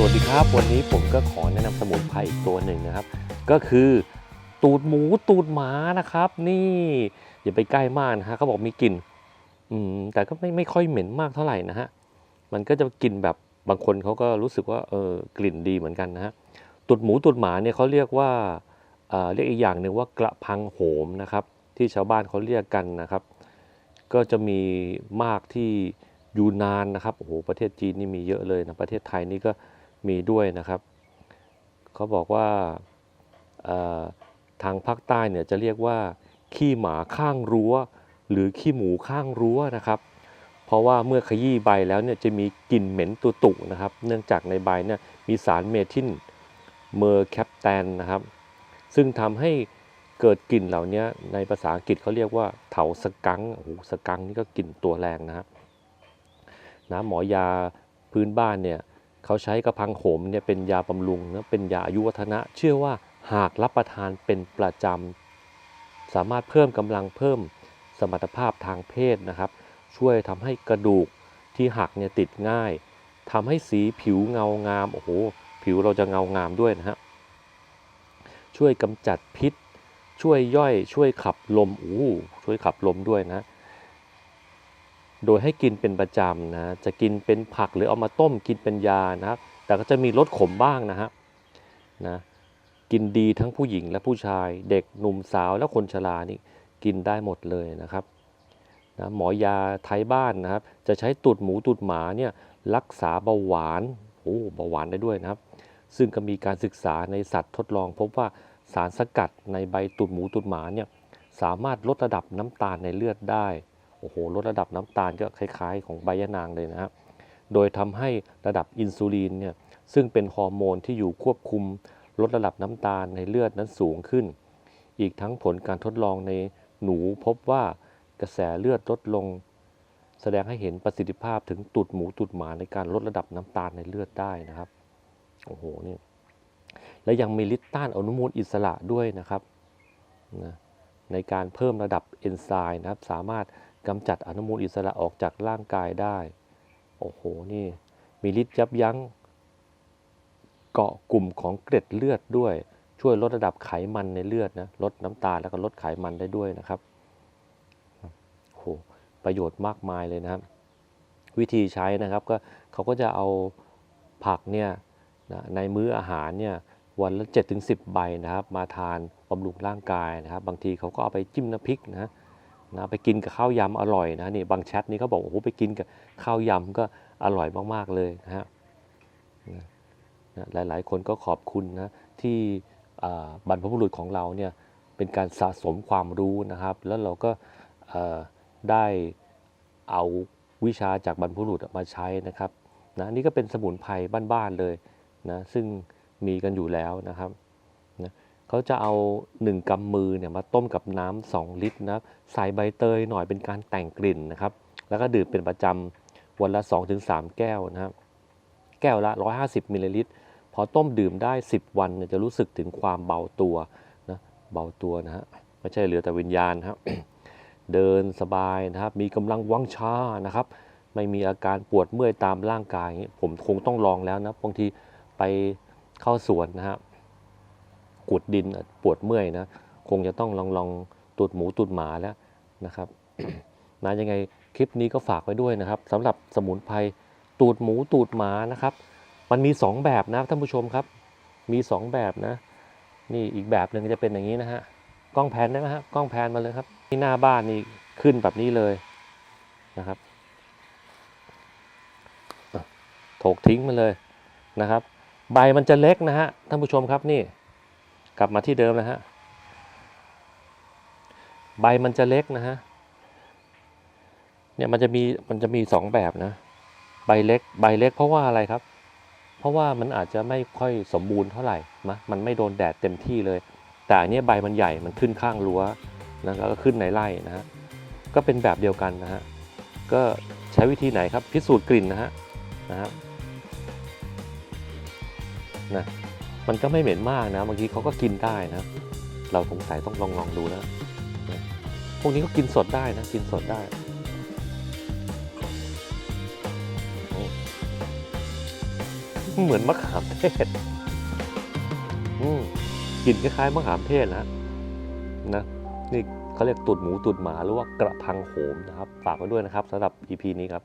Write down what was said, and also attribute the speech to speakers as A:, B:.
A: สวัสดีครับ วันนี้ผมก็ขอแนะนำสมุนไพรอีกตัวหนึ่งนะครับ ก็คือตูดหมูตูดหมานะครับ นี่อย่าไปใกล้มากนะฮะเขาบอกมีกลิ่นอืมแต่ก็ไม่ไม่ค่อยเหม็นมากเท่าไหร่นะฮะมันก็จะกลิ่นแบบบางคนเขาก็รู้สึกว่าเออกลิ่นดีเหมือนกันนะฮะตูดหมูตูดหมาเนี่ยเขาเรียกว่าเอ่อเรียกอีกอย่างหนึ่งว่ากระพังโหมนะครับ ที่ชาวบ้านเขาเรียกกันนะครับ ก็จะมีมากที่ยูนานนะครับโอ้โหประเทศจีนนี่มีเยอะเลยนะประเทศไทยนี่ก็ มีด้วยนะครับเขาบอกว่าทางภาคใต้เนี่ยจะเรียกว่าขี้หมาข้างรั้ว หรือขี้หมูข้างรั้วนะครับ เพราะว่าเมื่อขยี้ใบแล้วเนี่ยจะมีกลิ่นเหม็นตุตุนะครับ เนื่องจากในใบเนี่ยมีสารเมทิลเมอร์แคปแตนนะครับ ซึ่งทำให้เกิดกลิ่นเหล่านี้ในภาษาอังกฤษเขาเรียกว่าเถาสกังโอ้โหสกังนี่ก็กลิ่นตัวแรงนะครับนะหมอยาพื้นบ้านเนี่ย เขาใช้กระพังโขมเนี่ยเป็นยาบำรุงนะเป็นยาอายุวัฒนะ เชื่อว่าหากรับประทานเป็นประจำ สามารถเพิ่มกำลังเพิ่มสมรรถภาพทางเพศนะครับ ช่วยทำให้กระดูกที่หักเนี่ยติดง่ายทำให้สีผิวเงางามโอ้โหผิวเราจะเงางามด้วยนะฮะช่วยกำจัดพิษ ช่วยย่อยช่วยขับลมอู้ช่วยขับลมด้วยนะ โดยให้กินเป็นประจำนะจะกินเป็นผักหรือเอามาต้มกินเป็นยานะครับแต่ก็จะมีรสขมบ้างนะฮะนะกินดีทั้งผู้หญิงและผู้ชาย เด็กหนุ่มสาวและคนชรานี่กินได้หมดเลยนะครับนะหมอยาไทยบ้านนะครับ จะใช้ตูดหมูตูดหมาเนี่ยรักษาเบาหวานโอ้เบาหวานได้ด้วยนะครับ ซึ่งก็มีการศึกษาในสัตว์ทดลอง พบว่าสารสกัดในใบตูดหมูตูดหมาเนี่ยสามารถลดระดับน้ำตาลในเลือดได้ โอ้โหลดระดับน้ำตาลก็คล้าย ๆ ของใบยะนางเลยนะครับโดยทำให้ระดับอินซูลินเนี่ยซึ่งเป็นฮอร์โมนที่อยู่ควบคุมลดระดับน้ำตาลในเลือดนั้นสูงขึ้น อีกทั้งผลการทดลองในหนูพบว่ากระแสเลือดลดลง แสดงให้เห็นประสิทธิภาพถึงตูดหมูตูดหมาในการลดระดับน้ำตาลในเลือดได้นะครับโอ้โหนี่และยังมีฤทธิ์ต้านอนุมูลอิสระด้วยนะครับนะในการเพิ่มระดับเอนไซม์นะครับ สามารถ กำจัดอนุมูลอิสระออกจากร่างกายได้ โอ้โห นี่ มีฤทธิ์ยับยั้งเกาะกลุ่มของเกล็ดเลือดด้วย ช่วยลดระดับไขมันในเลือดนะ ลดน้ำตาลแล้วก็ลดไขมันได้ด้วยนะครับโอ้โห ประโยชน์มากมายเลยนะครับ วิธีใช้นะครับก็เขาก็จะเอาผักเนี่ยในมื้ออาหารเนี่ยวันละ7-10 ใบนะครับ มาทานบำรุงร่างกายนะครับ บางทีเขาก็เอาไปจิ้มน้ำพริกนะ นะไปกินกับข้าวยำอร่อยนะนี่บางแชทนี่เขาบอกโอ้โหไปกินกับข้าวยำก็อร่อยมากๆเลยนะฮะนะนะหลายๆ คนก็ขอบคุณนะที่บรรพบุรุษของเราเนี่ยเป็นการสะสมความรู้นะครับ แล้วเราก็ได้เอาวิชาจากบรรพบุรุษมาใช้นะครับนะนี่ก็เป็นสมุนไพรบ้านๆเลยนะซึ่งมีกันอยู่แล้วนะครับ เขาจะเอา 1กำมือเนี่ยมาต้มกับน้ำ2ลิตรนะครับใส่ใบเตยหน่อยเป็นการแต่งกลิ่นนะครับ แล้วก็ดื่มเป็นประจำวันละ 2-3 แก้วนะครับ แก้วละ 150มิลลิลิตรพอต้มดื่มได้ 10 วันจะรู้สึกถึงความเบาตัวนะเบาตัวนะฮะไม่ใช่เหลือแต่วิญญาณครับ เดินสบายนะครับ มีกำลังวังชานะครับ ไม่มีอาการปวดเมื่อยตามร่างกายอย่างนี้ผมคงต้องลองแล้วนะบางทีไปเข้าสวนนะฮะ ขุดดินปวดเมื่อยนะคงจะต้องลองลองตูดหมูตูดหมาแล้วนะครับนะยังไงคลิปนี้ก็ฝากไว้ด้วยนะครับสำหรับสมุนไพรตูดหมูตูดหมานะครับ มันมี 2 แบบนะท่านผู้ชมครับ มี 2 แบบนะ นี่อีกแบบหนึ่งจะเป็นอย่างนี้นะฮะกล้องแพนได้ไหมครับกล้องแพนมาเลยครับที่หน้าบ้านนี่ขึ้นแบบนี้เลยนะครับถกทิ้งมาเลยนะครับ ใบมันจะเล็กนะฮะท่านผู้ชมครับนี่ กลับมาที่เดิมนะฮะ ใบมันจะเล็กนะฮะ เนี่ยมันจะมีมันจะมีสองแบบนะ ใบเล็กใบเล็กเพราะว่าอะไรครับ เพราะว่ามันอาจจะไม่ค่อยสมบูรณ์เท่าไหร่มะมันไม่โดนแดดเต็มที่เลย แต่อันเนี้ยใบมันใหญ่มันขึ้นข้างรั้วนะแล้วก็ขึ้นในไร่นะฮะ ก็เป็นแบบเดียวกันนะฮะ ก็ใช้วิธีไหนครับ พิสูจน์กลิ่นนะฮะนะฮะนะ มันก็ไม่เหม็นมากนะบางทีเขาก็กินได้นะ เราสงสัยต้องลองลองดูนะพวกนี้ก็กินสดได้นะ กินสดได้เหมือนมะขามเทศอืกลิ่นคล้ายๆมะขามเทศนะนะนี่เขาเรียกตูดหมูตูดหมาหรือว่ากระพังโหมนะครับ ฝากไว้ด้วยนะครับสำหรับ EP นี้ครับ